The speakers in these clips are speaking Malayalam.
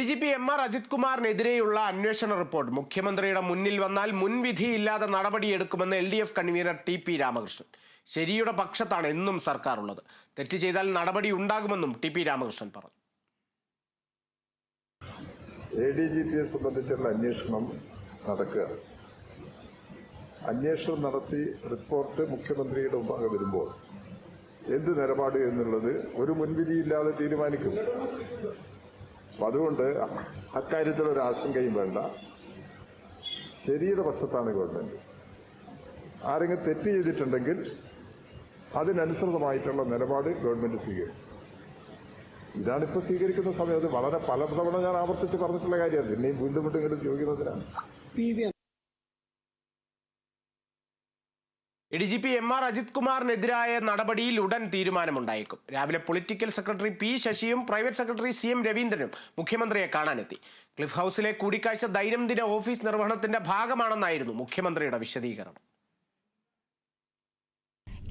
D G P M R Ajith കുമാറിനെതിരെയുള്ള അന്വേഷണ റിപ്പോർട്ട്. മുഖ്യമന്ത്രിയുടെ മുന്നിൽ വന്നാൽ മുൻവിധിയില്ലാതെ നടപടിയെടുക്കുമെന്ന് L D F convener T P Ramakrishnan. ശരിയുടെ പക്ഷത്താണ് എന്നും സർക്കാർ ഉള്ളത് തെറ്റ് ചെയ്താൽ നടപടി ഉണ്ടാകുമെന്നും ടി പി രാമകൃഷ്ണൻ പറഞ്ഞു. എ ഡി ജി പിയെ സംബന്ധിച്ചുള്ള അന്വേഷണം നടക്കുക അന്വേഷണം നടത്തി റിപ്പോർട്ട് മുഖ്യമന്ത്രിയുടെ മുമ്പാകെ വരുമ്പോൾ എന്ത് നിലപാട് എന്നുള്ളത് ഒരു മുൻവിധിയില്ലാതെ തീരുമാനിക്കും. അപ്പൊ അതുകൊണ്ട് അക്കാര്യത്തിൽ ഒരു ആശങ്കയും വേണ്ട. ശരിയുടെ പക്ഷത്താണ് ഗവൺമെന്റ്. ആരെങ്കിലും തെറ്റ് ചെയ്തിട്ടുണ്ടെങ്കിൽ അതിനനുസൃതമായിട്ടുള്ള നിലപാട് ഗവൺമെന്റ് സ്വീകരിക്കും. ഇതാണിപ്പോ സ്വീകരിക്കുന്ന സമയം. അത് വളരെ പലതവണ ഞാൻ ആവർത്തിച്ച് പറഞ്ഞിട്ടുള്ള കാര്യമാണ്. പിന്നെയും വീണ്ടും വീണ്ടും ഇങ്ങനെ ചോദിക്കുന്നതിനാണ്. A D G P M R Ajith കുമാറിനെതിരായ നടപടിയിൽ ഉടൻ തീരുമാനമുണ്ടായേക്കും. രാവിലെ പൊളിറ്റിക്കൽ സെക്രട്ടറി പി ശശിയും പ്രൈവറ്റ് സെക്രട്ടറി സി എം രവീന്ദ്രനും മുഖ്യമന്ത്രിയെ കാണാനെത്തി. ക്ലിഫ് ഹൗസിലെ കൂടിക്കാഴ്ച ദൈനംദിന ഓഫീസ് നിർവഹണത്തിന്റെ ഭാഗമാണെന്നായിരുന്നു മുഖ്യമന്ത്രിയുടെ വിശദീകരണം.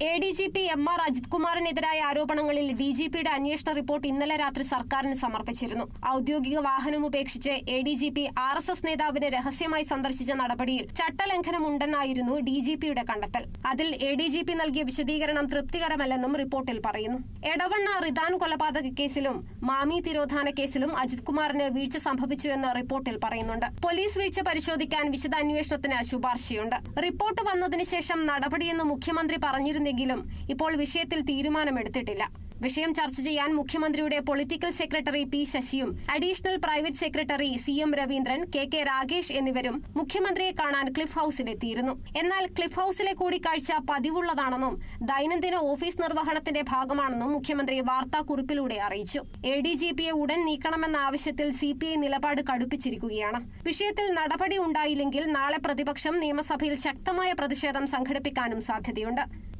A D G P M R Ajith കുമാറിനെതിരായ ആരോപണങ്ങളിൽ ഡി ജി പിയുടെ അന്വേഷണ റിപ്പോർട്ട് ഇന്നലെ രാത്രി സർക്കാരിന് സമർപ്പിച്ചിരുന്നു. ഔദ്യോഗിക വാഹനം ഉപേക്ഷിച്ച് A D G P R S S നേതാവിനെ രഹസ്യമായി സന്ദർശിച്ച നടപടിയിൽ ചട്ടലംഘനമുണ്ടെന്നായിരുന്നു ഡി ജി പിയുടെ കണ്ടെത്തൽ. അതിൽ എ ഡി ജി പി നൽകിയ വിശദീകരണം തൃപ്തികരമല്ലെന്നും റിപ്പോർട്ടിൽ പറയുന്നു. എടവണ്ണ റിദാൻ കൊലപാതക കേസിലും മാമി തിരോധാന കേസിലും അജിത് കുമാറിന് വീഴ്ച സംഭവിച്ചു എന്ന് റിപ്പോർട്ടിൽ പറയുന്നുണ്ട്. പോലീസ് വീഴ്ച പരിശോധിക്കാൻ വിശദാന്വേഷണത്തിന് ശുപാർശയുണ്ട്. റിപ്പോർട്ട് വന്നതിന് ശേഷം നടപടിയെന്ന് മുഖ്യമന്ത്രി പറഞ്ഞിരുന്നെങ്കിലും ഇപ്പോൾ വിഷയത്തിൽ തീരുമാനമെടുത്തിട്ടില്ല. വിഷയം ചർച്ച ചെയ്യാൻ മുഖ്യമന്ത്രിയുടെ political secretary P ശശിയും additional private secretary C M Raveendran K K Ragesh എന്നിവരും മുഖ്യമന്ത്രിയെ കാണാൻ ക്ലിഫ് ഹൌസിലെത്തിയിരുന്നു. എന്നാൽ ക്ലിഫ് ഹൌസിലെ കൂടിക്കാഴ്ച പതിവുള്ളതാണെന്നും ദൈനംദിന ഓഫീസ് നിർവഹണത്തിന്റെ ഭാഗമാണെന്നും മുഖ്യമന്ത്രി വാർത്താക്കുറിപ്പിലൂടെ അറിയിച്ചു. എ ഡി ജി പിയെ ഉടൻ നീക്കണമെന്ന ആവശ്യത്തിൽ സി പി ഐ നിലപാട് കടുപ്പിച്ചിരിക്കുകയാണ്. വിഷയത്തിൽ നടപടി ഉണ്ടായില്ലെങ്കിൽ നാളെ പ്രതിപക്ഷം നിയമസഭയിൽ ശക്തമായ പ്രതിഷേധം സംഘടിപ്പിക്കാനും സാധ്യതയുണ്ട്.